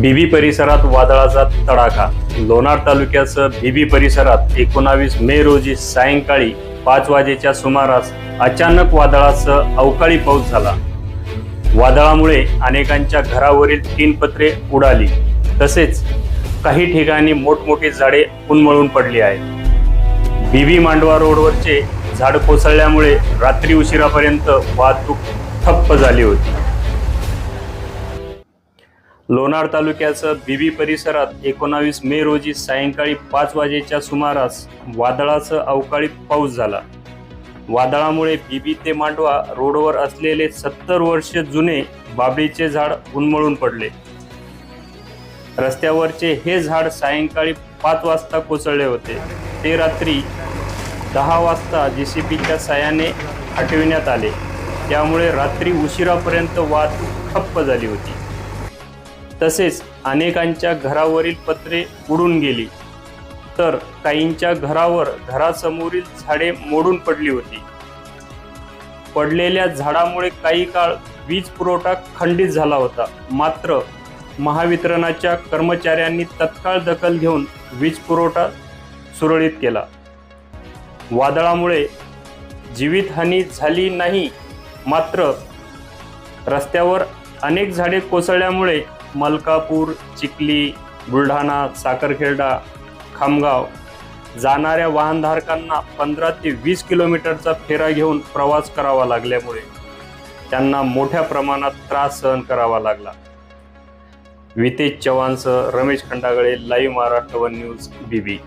बीबी परिसरात वादळाचा तडाखा. लोणार तालुक्यासह बीबी परिसरात एकोणावीस मे रोजी सायंकाळी पाच वाजेच्या सुमारास अचानक वादळासह अवकाळी पाऊस झाला. वादळामुळे अनेकांच्या घरावरील तीन पत्रे उडाली. तसेच काही ठिकाणी मोठमोठी झाडे उन्मळून पडली आहेत. बीबी मांडवा रोडवरचे झाड कोसळल्यामुळे रात्री उशिरापर्यंत वाहतूक ठप्प झाली होती. लोणार तालुक्याचं बीबी परिसरात एकोणावीस मे रोजी सायंकाळी पाच वाजेच्या सुमारास वादळाचं अवकाळी पाऊस झाला. वादळामुळे बीबी ते मांडवा रोडवर असलेले सत्तर वर्ष जुने बाबळीचे झाड उन्मळून पडले. रस्त्यावरचे हे झाड सायंकाळी पाच वाजता कोसळले होते. ते रात्री दहा वाजता जेसीबीच्या साह्याने हटविण्यात आले. त्यामुळे रात्री उशिरापर्यंत वाहतूक ठप्प झाली होती. तसेच अनेकांच्या घरावरील पत्रे उडून गेली. तर काहींच्या घरावर घरासमोरील झाडे मोडून पडली होती. पडलेल्या झाडामुळे काही काळ वीज पुरवठा खंडित झाला होता. मात्र महावितरणाच्या कर्मचाऱ्यांनी तत्काळ दखल घेऊन वीज पुरवठा सुरळीत केला. वादळामुळे जीवितहानी झाली नाही मात्र रस्त्यावर अनेक झाडे कोसळल्यामुळे मलकापूर चिखली बुलढाणा साखरखेर्डा खामगाव जाणाऱ्या वाहनधारकांना पंधरा ते वीस किलोमीटरचा फेरा घेऊन प्रवास करावा लागल्यामुळे त्यांना मोठ्या प्रमाणात त्रास सहन करावा लागला. Vitesh चव्हाणसह Ramesh Khandagale live Maharashtra one news Bibi